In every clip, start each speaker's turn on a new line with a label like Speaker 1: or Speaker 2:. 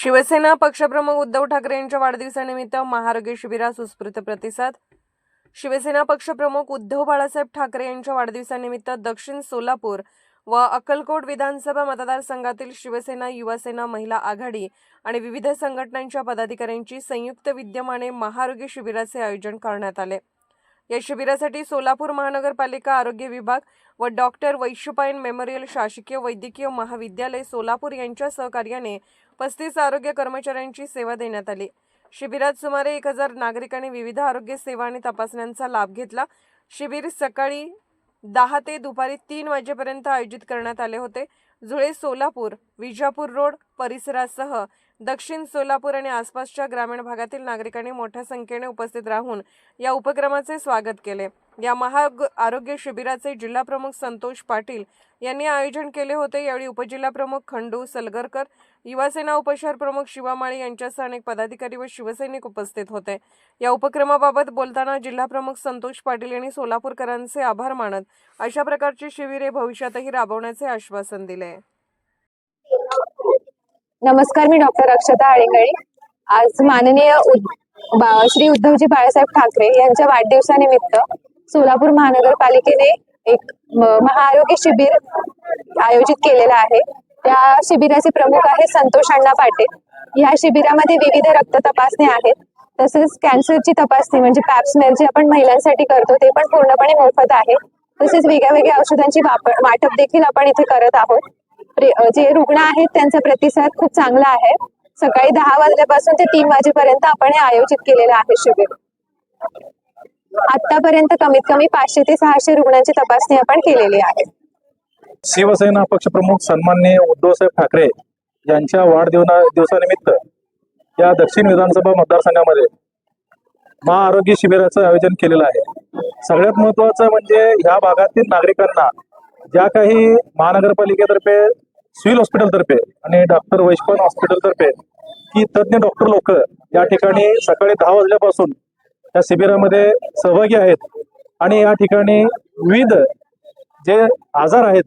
Speaker 1: शिवसेना पक्षप्रमुख उद्धव ठाकरे यांच्या वाढदिवसानिमित्त महाआरोग्य शिबिरास उत्स्फूर्त प्रतिसाद. शिवसेना पक्षप्रमुख उद्धव बाळासाहेब ठाकरे यांच्या वाढदिवसानिमित्त दक्षिण सोलापूर व अक्कलकोट विधानसभा मतदारसंघातील शिवसेना युवासेना महिला आघाडी आणि विविध संघटनांच्या पदाधिकाऱ्यांची संयुक्त विद्यमाने महाआरोग्य शिबिराचे आयोजन करण्यात आले. या शिबिरासाठी सोलापूर महानगरपालिका आरोग्य विभाग व डॉक्टर वैशुपायन मेमोरियल शासकीय वैद्यकीय महाविद्यालय सोलापूर यांच्या सहकार्याने पस्तीस आरोग्य कर्मचाऱ्यांची सेवा देण्यात आली. शिबिरात सुमारे एक हजार नागरिकांनी विविध आरोग्य सेवा आणि तपासण्यांचा लाभ घेतला. शिबिर सकाळी दहा ते दुपारी तीन वाजेपर्यंत आयोजित करण्यात आले होते. जुळे सोलापूर विजापूर रोड परिसरासह दक्षिण सोलापूर आणि आसपासच्या ग्रामीण भागातील नागरिकांनी मोठ्या संख्येने उपस्थित राहून या उपक्रमाचे स्वागत केले. या महा आरोग्य शिबिराचे जिल्हाप्रमुख संतोष पाटील यांनी आयोजन केले होते. यावेळी उपजिल्हाप्रमुख खंडू सलगरकर युवासेना उपशहर प्रमुख शिवामाळी यांच्यासह अनेक पदाधिकारी व शिवसैनिक उपस्थित होते. या उपक्रमाबाबत बोलताना जिल्हाप्रमुख संतोष पाटील यांनी सोलापूरकरांचे आभार मानत अशा प्रकारची शिबिरे भविष्यातही राबवण्याचे आश्वासन दिले.
Speaker 2: नमस्कार मी डॉक्टर अक्षता आळेंगळे. आज माननीय श्री उद्धवजी बाळासाहेब ठाकरे यांच्या वाढदिवसानिमित्त सोलापूर महानगरपालिकेने एक महाआरोग्य शिबिर आयोजित केलेलं आहे. त्या शिबिराचे प्रमुख आहे संतोष अण्णा पाटील. या शिबिरामध्ये विविध रक्त तपासणी आहेत. तसेच कॅन्सरची तपासणी म्हणजे पॅप्समेर जी आपण महिलांसाठी करतो ते पण पूर्णपणे मोफत आहे. तसेच वेगळ्या वेगळ्या औषधांची वापर वाटप देखील आपण इथे करत आहोत. जे रुग्ण आहेत त्यांचा प्रतिसाद खूप चांगला आहे. सकाळी दहा वाजल्यापासून ते तीन वाजेपर्यंत आपण हे आयोजित केलेलं आहे शिबिर. आतापर्यंत कमीत कमी पाचशे ते सहाशे रुग्णांची तपासणी आपण केलेली आहे.
Speaker 3: शिवसेना पक्षप्रमुख सन्माननीय उद्धवसाहेब ठाकरे यांच्या वाढदिवसा दिवसानिमित्त या दक्षिण विधानसभा मतदारसंघामध्ये महाआरोग्य शिबिराचं आयोजन केलेलं आहे. सगळ्यात महत्वाचं म्हणजे ह्या भागातील नागरिकांना ज्या काही महानगरपालिकेतर्फे सिव्हिल हॉस्पिटलतर्फे आणि डॉक्टर वैश्वन हॉस्पिटलतर्फे की तज्ज्ञ डॉक्टर लोक या ठिकाणी सकाळी दहा वाजल्यापासून या शिबिरामध्ये सहभागी आहेत. आणि या ठिकाणी विविध जे आजार आहेत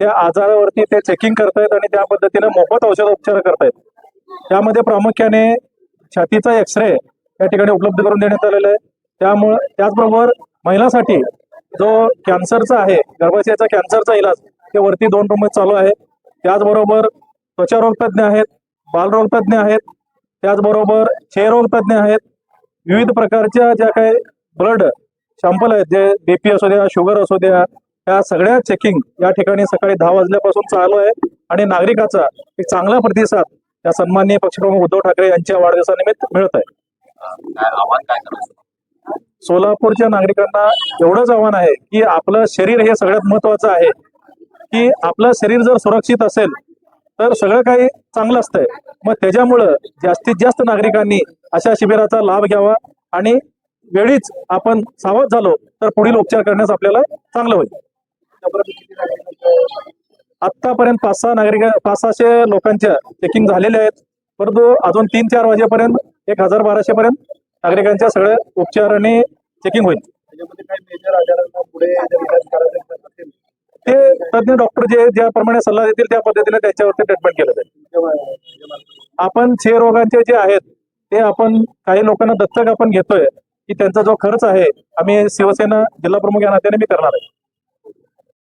Speaker 3: त्या आजारावरती ते चेकिंग करतायत आणि त्या पद्धतीने मोफत औषध उपचार करतायत. त्यामध्ये प्रामुख्याने छातीचा एक्सरे या ठिकाणी उपलब्ध करून देण्यात आलेला आहे. त्यामुळं त्याचबरोबर महिलांसाठी जो कॅन्सरचा आहे गर्भाशयाचा कॅन्सरचा इलाज ते वरती दोन रूम चालू आहे त्याचबरोबर त्वचारोगतज्ञ आहेत बालरोगतज्ञ आहेत त्याचबरोबर क्षयरोगतज्ञ आहेत विविध प्रकारच्या ज्या काही ब्लड सॅम्पल आहेत जे बीपी असू द्या शुगर असू द्या त्या सगळ्या चेकिंग या ठिकाणी सकाळी दहा वाजल्यापासून चालू आहे. आणि नागरिकाचा एक चांगला प्रतिसाद या सन्माननीय पक्षप्रमुख उद्धव ठाकरे यांच्या वाढदिवसानिमित्त मिळत आहे. सोलापूरच्या नागरिकांना एवढंच आव्हान आहे की आपलं शरीर हे सगळ्यात महत्वाचं आहे की आपलं शरीर जर सुरक्षित असेल तर सगळं काही चांगलं असतंय. मग त्याच्यामुळं जास्तीत जास्त नागरिकांनी अशा शिबिराचा लाभ घ्यावा आणि वेळीच आपण सावध झालो तर पुढील उपचार करण्यास आपल्याला चांगलं होईल. आतापर्यंत पाच सहा नागरिक पाच सहाशे लोकांच्या चेकिंग झालेल्या आहेत. परंतु अजून तीन चार वाजेपर्यंत एक हजार बाराशे पर्यंत नागरिकांच्या सगळ्या उपचार आणि चेकिंग होईल.
Speaker 4: त्याच्यामध्ये काही मेजर आजारांना पुढे जर इलाज करायचा असेल
Speaker 3: ते तज्ञ डॉक्टर जे ज्याप्रमाणे सल्ला देतील त्या पद्धतीने त्याच्यावरती ट्रीटमेंट केलं जाईल. आपण क्षयरोगांचे जे आहेत ते आपण काही लोकांना दत्तक आपण घेतोय की त्यांचा जो खर्च आहे आम्ही शिवसेना जिल्हा प्रमुख या नात्याने मी करणार आहे.